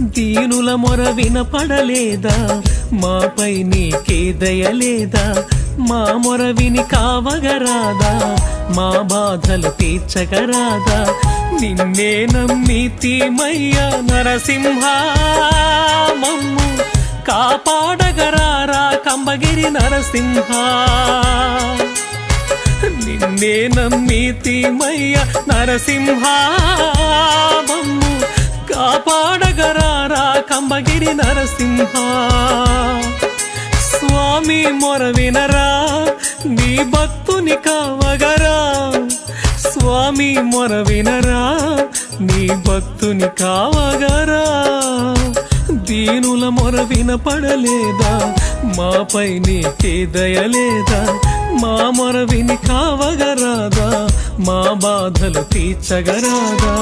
దీనుల మొర వినపడలేదా? మాపై నీకే దయలేదా? మా మొర విని కావగరాదా? మా బాధలు తీర్చగరాదా? నిన్నే నమ్మితిమయ్యా నరసింహ మమ్ము కాపాడగరారా కంబగిరి నరసింహ. నిన్నే నమ్మితిమయ్య నరసింహ మమ్ము కాపాడగరారా నరసింహ. స్వామి మొర వినరా నీ భక్తుని కావగరా. స్వామి మొర వినరా నీ భక్తుని కావగరా. దీనుల మొర వినపడలేదా మాపై నీకే దయలేదా మా మొర విని కావగరాదా మా బాధలు తీర్చగరాదా.